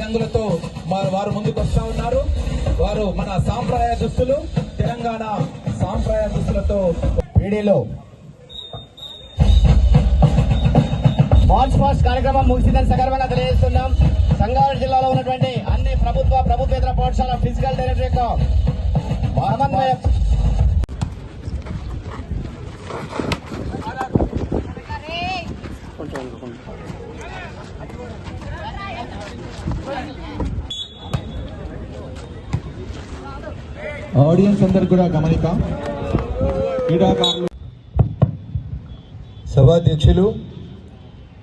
రంగులతో వారు వారు ముందుకు వస్తా ఉన్నారు. వారు మన సాంప్రదాయ దుస్తులు తెలంగాణ సాంప్రదాయ దుస్తులతో వీడియోలో మార్చ్ పాస్ట్ కార్యక్రమం ముగిసిందని సగర్వంగా తెలియజేస్తున్నాం. సంగారెడ్డి జిల్లాలో ఉన్నటువంటి అన్ని ప్రభుత్వ ప్రభుత్వేతర పాఠశాల ఫిజికల్ డైరెక్టర్ యొక్క సమన్వయ ఆడియన్స్ అందరు కూడా గమనిక క్రీడాకారులు. సభాధ్యక్షులు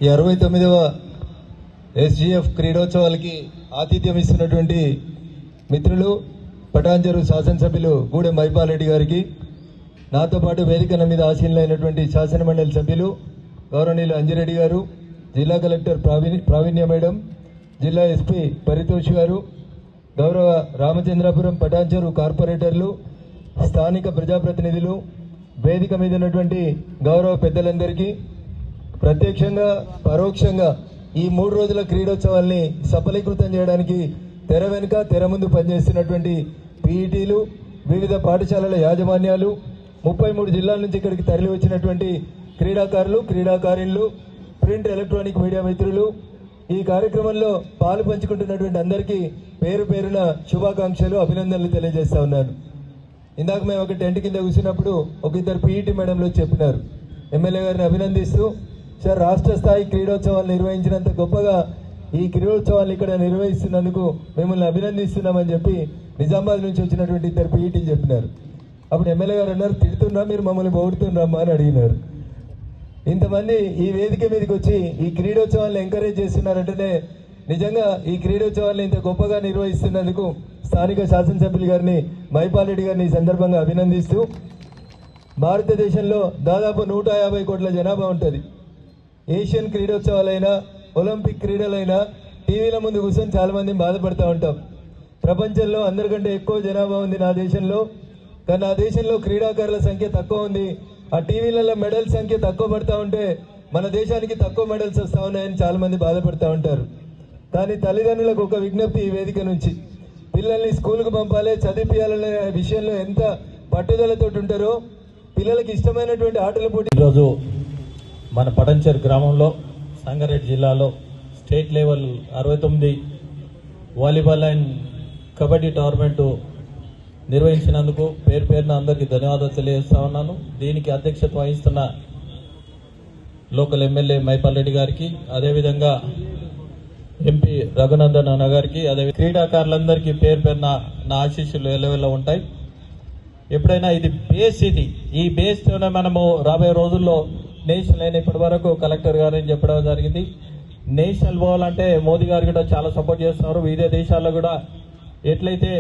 ఈ అరవై తొమ్మిదవ ఎస్జిఎఫ్ క్రీడోత్సవాలకి ఆతిథ్యం ఇస్తున్నటువంటి మిత్రులు పటాంజరు శాసనసభ్యులు గూడెం మైపాలరెడ్డి గారికి నాతో పాటు వేదికల మీద ఆశీనులైనటువంటి శాసన మండలి సభ్యులు గౌరవనీయులు అంజిరెడ్డి గారు జిల్లా కలెక్టర్ ప్రావీణ్య ప్రావీణ్య మేడం జిల్లా ఎస్పీ పరితోష్ గారు గౌరవ రామచంద్రాపురం పటాంచెరు కార్పొరేటర్లు స్థానిక ప్రజాప్రతినిధులు వేదిక మీద ఉన్నటువంటి గౌరవ పెద్దలందరికీ ప్రత్యక్షంగా పరోక్షంగా ఈ మూడు రోజుల క్రీడోత్సవాల్ని సఫలీకృతం చేయడానికి తెర వెనుక తెర ముందు పనిచేస్తున్నటువంటి పీఈటీలు వివిధ పాఠశాలల యాజమాన్యాలు ముప్పై మూడు జిల్లాల నుంచి ఇక్కడికి తరలి వచ్చినటువంటి క్రీడాకారులు క్రీడాకారిణులు ప్రింట్ ఎలక్ట్రానిక్ మీడియా మిత్రులు ఈ కార్యక్రమంలో పాలు పంచుకుంటున్నటువంటి అందరికీ పేరు పేరున శుభాకాంక్షలు అభినందనలు తెలియజేస్తా ఉన్నాను. ఇందాక మేము ఒక టెంట్ కింద కూర్చున్నప్పుడు ఒక ఇద్దరు పీఈటీ మేడంలో చెప్పినారు. ఎమ్మెల్యే గారిని అభినందిస్తూ సార్ రాష్ట్ర స్థాయి క్రీడోత్సవాలు నిర్వహించినంత గొప్పగా ఈ క్రీడోత్సవాలు ఇక్కడ నిర్వహిస్తున్నందుకు మిమ్మల్ని అభినందిస్తున్నామని చెప్పి నిజామాబాద్ నుంచి వచ్చినటువంటి ఇద్దరు పీఈటీలు చెప్పినారు. అప్పుడు ఎమ్మెల్యే గారు అన్నారు తిడుతున్నా మీరు మమ్మల్ని పొగుడుతున్నామా అని అడిగినారు. ఇంతమంది ఈ వేదిక మీదకి వచ్చి ఈ క్రీడోత్సవాలను ఎంకరేజ్ చేస్తున్నారంటేనే నిజంగా ఈ క్రీడోత్సవాలను ఇంత గొప్పగా నిర్వహిస్తున్నందుకు స్థానిక శాసనసభ్యులు గారిని మైపాలరెడ్డి గారిని ఈ సందర్భంగా అభినందిస్తూ భారతదేశంలో దాదాపు నూట యాభై కోట్ల జనాభా ఉంటుంది. ఏషియన్ క్రీడోత్సవాలైనా ఒలింపిక్ క్రీడలైనా టీవీల ముందు కూర్చొని చాలామంది బాధపడుతూ ఉంటాం. ప్రపంచంలో అందరికంటే ఎక్కువ జనాభా ఉంది నా దేశంలో. కానీ నా దేశంలో క్రీడాకారుల సంఖ్య తక్కువ ఉంది. ఆ టీవీలలో మెడల్ సంఖ్య తక్కువ పడతా ఉంటే మన దేశానికి తక్కువ మెడల్స్ వస్తా ఉన్నాయని చాలా మంది బాధపడుతూ ఉంటారు. కానీ తల్లిదండ్రులకు ఒక విజ్ఞప్తి ఈ వేదిక నుంచి. పిల్లల్ని స్కూల్కి పంపాలి చదివించాలనే విషయంలో ఎంత పట్టుదలతో ఉంటారో పిల్లలకి ఇష్టమైనటువంటి ఆటల పోటీ ఈరోజు మన పటంచర్ గ్రామంలో సంగారెడ్డి జిల్లాలో స్టేట్ లెవెల్ అరవై తొమ్మిది వాలీబాల్ అండ్ కబడ్డీ టోర్నమెంటు నిర్వహించినందుకు పేరు పేరున అందరికీ ధన్యవాదాలు తెలియజేస్తా ఉన్నాను. దీనికి అధ్యక్షత వహిస్తున్న లోకల్ ఎమ్మెల్యే మైపాల్ రెడ్డి గారికి అదేవిధంగా ఎంపీ రఘునందన్ అన్న గారికి అదే క్రీడాకారులందరికీ పేరు పేరున నా ఆశీస్సులు ఎల్లవెల్ల ఉంటాయి. ఎప్పుడైనా ఇది బేస్ ఇది. ఈ బేస్తోనే మనము రాబోయే రోజుల్లో నేషనల్ అయిన ఇప్పటి వరకు కలెక్టర్ గారని చెప్పడం జరిగింది. నేషనల్ పోవాలంటే మోదీ గారు కూడా చాలా సపోర్ట్ చేస్తున్నారు. వివిధ దేశాల్లో కూడా ఎట్లయితే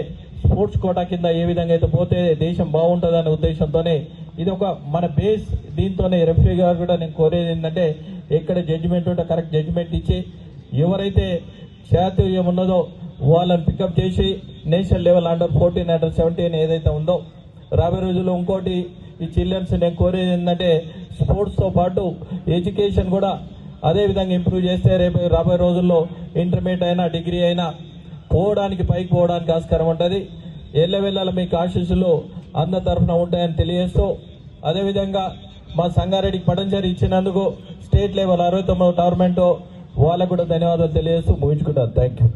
స్పోర్ట్స్ కోటా కింద ఏ విధంగా అయితే పోతే దేశం బాగుంటుందనే ఉద్దేశంతోనే ఇది ఒక మన బేస్ దీంతోనే రెఫరీ గారు కూడా నేను కోరేది ఏంటంటే ఎక్కడ జడ్జిమెంట్ ఉంటే కరెక్ట్ జడ్జిమెంట్ ఇచ్చి ఎవరైతే శాతుర్యం ఉన్నదో వాళ్ళని పికప్ చేసి national level under fourteen under seventeen ఏదైతే ఉందో రాబోయే రోజుల్లో ఇంకోటి ఈ చిల్డ్రన్స్ నేను కోరేది ఏంటంటే స్పోర్ట్స్తో పాటు ఎడ్యుకేషన్ కూడా అదే విధంగా ఇంప్రూవ్ చేస్తే రేపు రాబోయే రోజుల్లో ఇంటర్మీడియట్ అయినా డిగ్రీ అయినా పోవడానికి పైకి పోవడానికి ఆస్కారం ఉంటుంది. ఎల్ల ఎల్లవెల్లాల మీకు ఆశీస్సులు అందరి తరఫున ఉంటాయని తెలియజేస్తూ అదేవిధంగా మా సంగారెడ్డికి పటంజరి ఇచ్చినందుకు స్టేట్ లెవెల్ అరవై తొమ్మిది టోర్నమెంట్ వాళ్ళకు కూడా ధన్యవాదాలు తెలియజేస్తూ ముగించుకుంటాను. థ్యాంక్ యూ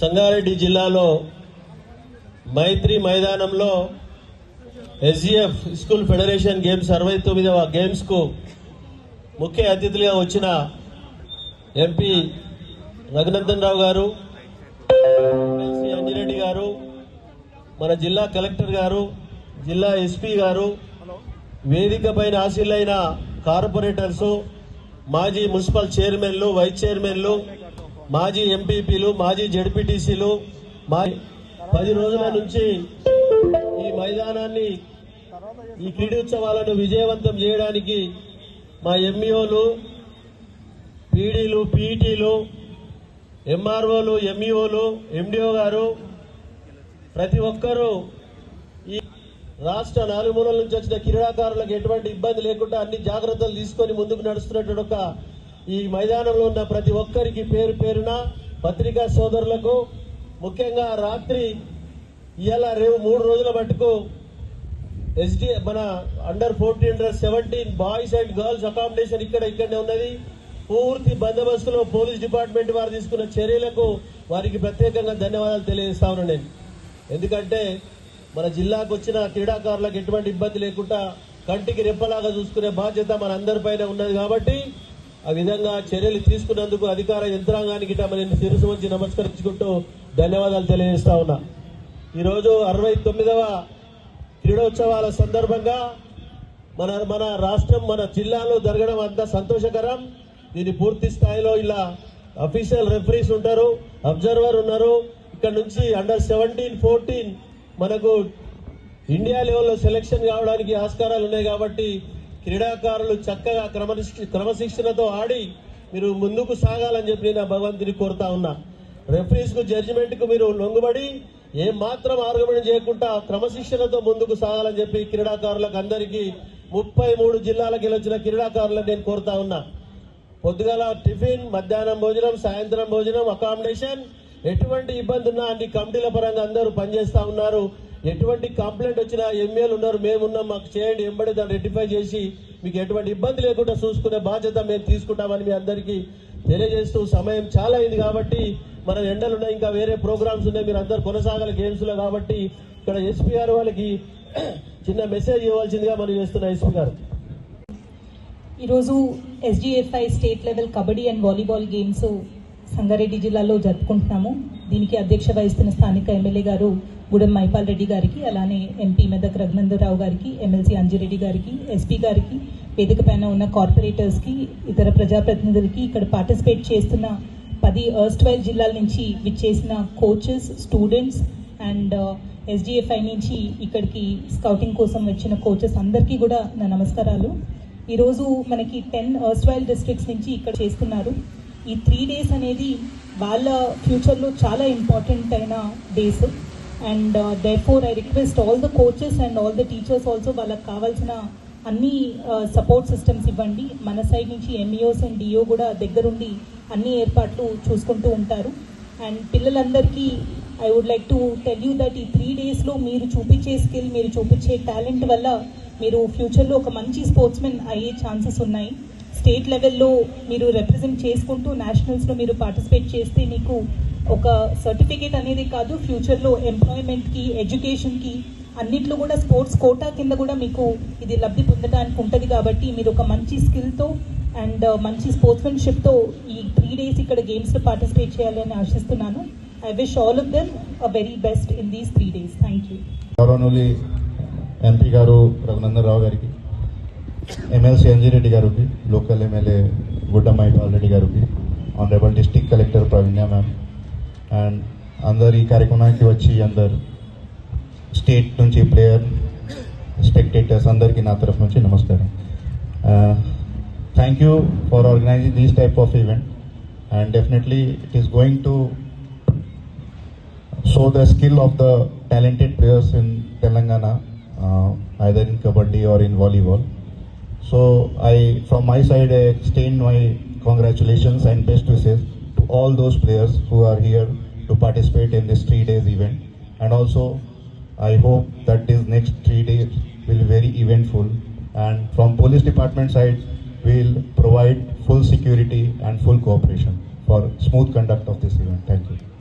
సంగారెడ్డి జిల్లాలో మైత్రి మైదానంలో ఎస్జిఎఫ్ స్కూల్ ఫెడరేషన్ గేమ్స్ అరవై తొమ్మిదవ గేమ్స్కు ముఖ్య అతిథులుగా వచ్చిన ఎంపీ రఘునందన్ రావు గారు శ్రీ అంజిరెడ్డి గారు మన జిల్లా కలెక్టర్ గారు జిల్లా ఎస్పీ గారు వేదిక పైన ఆశీలైన కార్పొరేటర్స్ మాజీ మున్సిపల్ చైర్మన్లు వైస్ చైర్మన్లు మాజీ ఎంపీపీలు మాజీ జడ్పీటీసీలు మా పది రోజుల నుంచి ఈ మైదానాన్ని ఈ క్రీడోత్సవాలను విజయవంతం చేయడానికి మా ఎంఈఓలు పీడీలు పీఈటీలు ఎంఆర్ఓలు ఎంఈఓలు ఎండిఓ గారు ప్రతి ఒక్కరూ ఈ రాష్ట్ర నాలుగు మూలల నుంచి వచ్చిన క్రీడాకారులకు ఎటువంటి ఇబ్బంది లేకుండా అన్ని జాగ్రత్తలు తీసుకొని ముందుకు నడుస్తున్నటువంటి ఒక ఈ మైదానంలో ఉన్న ప్రతి ఒక్కరికి పేరు పేరున పత్రికా సోదరులకు ముఖ్యంగా రాత్రి ఇవాళ రేపు మూడు రోజుల మటుకు ఎస్డి మన under fourteen under seventeen boys and girls accommodation ఇక్కడ ఇక్కడనే ఉన్నది. పూర్తి బందోబస్తులో పోలీస్ డిపార్ట్మెంట్ వారు తీసుకున్న చర్యలకు వారికి ప్రత్యేకంగా ధన్యవాదాలు తెలియజేస్తా ఉన్నాను నేను. ఎందుకంటే మన జిల్లాకు వచ్చిన క్రీడాకారులకు ఎటువంటి ఇబ్బంది లేకుండా కంటికి రెప్పలాగా చూసుకునే బాధ్యత మన అందరిపైన ఉన్నది కాబట్టి ఆ విధంగా చర్యలు తీసుకున్నందుకు అధికార యంత్రాంగానికి నేను శిరసు వచ్చి నమస్కరించుకుంటూ ధన్యవాదాలు తెలియజేస్తా ఉన్నా. ఈరోజు అరవై తొమ్మిదవ క్రీడోత్సవాల సందర్భంగా మన మన రాష్ట్రం మన జిల్లాలో జరగడం అంత సంతోషకరం. దీన్ని పూర్తి స్థాయిలో ఇలా అఫీషియల్ రెఫరీస్ ఉంటారు అబ్జర్వర్ ఉన్నారు. ఇక్కడ నుంచి అండర్ సెవెంటీన్ ఫోర్టీన్ మనకు ఇండియా లెవెల్లో సెలెక్షన్ కావడానికి ఆస్కారాలు ఉన్నాయి కాబట్టి క్రీడాకారులు చక్కగా క్రమనిష్ఠ క్రమశిక్షణతో ఆడి మీరు ముందుకు సాగాలని చెప్పి నేను భగవంతుని కోరుతా ఉన్నా. రెఫరీస్కు జడ్జిమెంట్కు మీరు లొంగుబడి ఏం మాత్రం ఆర్గ్యుమెంట్ చేయకుండా క్రమశిక్షణతో ముందుకు సాగాలని చెప్పి క్రీడాకారులకు అందరికీ ముప్పై మూడు జిల్లాలకు వచ్చిన క్రీడాకారులను నేను కోరుతా ఉన్నా. పొద్దుగల టిఫిన్ మధ్యాహ్నం భోజనం సాయంత్రం భోజనం అకామిడేషన్ ఎటువంటి ఇబ్బంది ఉన్నా అన్ని కమిటీల పరంగా అందరూ పనిచేస్తా ఉన్నారు. ఎటువంటి కంప్లైంట్ వచ్చినా ఎంఏలు ఉన్నారు మేమున్నాం మాకు చేయండి ఎంబడి దాన్ని రెక్టిఫై చేసి మీకు ఎటువంటి ఇబ్బంది లేకుండా చూసుకునే బాధ్యత మేము తీసుకుంటామని మీ అందరికీ తెలియజేస్తూ సమయం చాలా అయింది కాబట్టి మన ఎండలు ఉన్నాయి ఇంకా వేరే ప్రోగ్రామ్స్ ఉన్నాయి మీరు అందరు కొనసాగాలి గేమ్స్లో కాబట్టి ఇక్కడ ఎస్పీ గారు వాళ్ళకి చిన్న మెసేజ్ ఇవ్వాల్సిందిగా మనం చేస్తున్న ఎస్పీ గారు ఈరోజు SDFI state level kabaddi and volleyball games Sangareddy జిల్లాలో జరుపుకుంటున్నాము. దీనికి అధ్యక్ష వహిస్తున్న స్థానిక ఎమ్మెల్యే గారు గూడెం మైపాల్ రెడ్డి గారికి అలానే ఎంపీ మెదక్ రఘునందరావు గారికి ఎమ్మెల్సీ అంజిరెడ్డి గారికి ఎస్పీ గారికి వేదిక పైన ఉన్న కార్పొరేటర్స్కి ఇతర ప్రజాప్రతినిధులకి ఇక్కడ పార్టిసిపేట్ చేస్తున్న పది వైల్ జిల్లాల నుంచి విచ్చేసిన కోచెస్ స్టూడెంట్స్ అండ్ ఎస్డిఎఫ్ఐ నుంచి ఇక్కడికి స్కౌటింగ్ కోసం వచ్చిన కోచెస్ అందరికీ కూడా నా నమస్కారాలు. ఈరోజు మనకి టెన్ వైల్ డిస్ట్రిక్ట్స్ నుంచి ఇక్కడ చేస్తున్నారు. ఈ త్రీ డేస్ అనేది వాళ్ళ ఫ్యూచర్లో చాలా ఇంపార్టెంట్ అయిన days and they for I request all the coaches and all the teachers also వాళ్ళకి కావాల్సిన అన్ని uh, సపోర్ట్ సిస్టమ్స్ ఇవ్వండి. మన సైడ్ నుంచి ఎంఈఓస్ అండ్ డిఓ కూడా దగ్గరుండి అన్ని ఏర్పాట్లు చూసుకుంటూ ఉంటారు. అండ్ పిల్లలందరికీ I would like to tell you that ఈ త్రీ డేస్లో మీరు చూపించే స్కిల్ మీరు చూపించే టాలెంట్ వల్ల మీరు ఫ్యూచర్లో ఒక మంచి స్పోర్ట్స్మెన్ అయ్యే ఛాన్సెస్ ఉన్నాయి. స్టేట్ లెవెల్లో మీరు రిప్రజెంట్ చేసుకుంటూ నేషనల్స్లో మీరు పార్టిసిపేట్ చేస్తే మీకు ఒక సర్టిఫికేట్ అనేది కాదు ఫ్యూచర్లో ఎంప్లాయ్మెంట్కి ఎడ్యుకేషన్కి అన్నిట్లో కూడా స్పోర్ట్స్ కోటా కింద కూడా మీకు ఇది లబ్ధి పొందడానికి ఉంటుంది కాబట్టి మీరు ఒక మంచి స్కిల్తో అండ్ మంచి స్పోర్ట్స్మెన్షిప్తో ఈ త్రీ డేస్ ఇక్కడ గేమ్స్లో పార్టిసిపేట్ చేయాలని ఆశిస్తున్నాను. I wish all of them a very best in these three days. Thank you MP గారు రఘునందనరావు గారికి ఎమ్మెల్సీ అంజిరెడ్డి గారికి లోకల్ ఎమ్మెల్యే గుడ్డమ్మాయి రెడ్డి గారికి honourable district collector Praveenya ma'am and అందరు ఈ కార్యక్రమానికి వచ్చి అందరు స్టేట్ నుంచి ప్లేయర్ స్పెక్టేటర్స్ అందరికీ నా తరఫు నుంచి నమస్కారం. Thank you for organising these type of event and definitely it is going to show the skill of the talented players in Telangana, Uh, either in kabaddi or in volleyball. So I, from my side, I extend my congratulations and best wishes to all those players who are here to participate in this three days event. And also, I hope that these next three days will be very eventful. And from police department side, we'll provide full security and full cooperation for smooth conduct of this event. Thank you.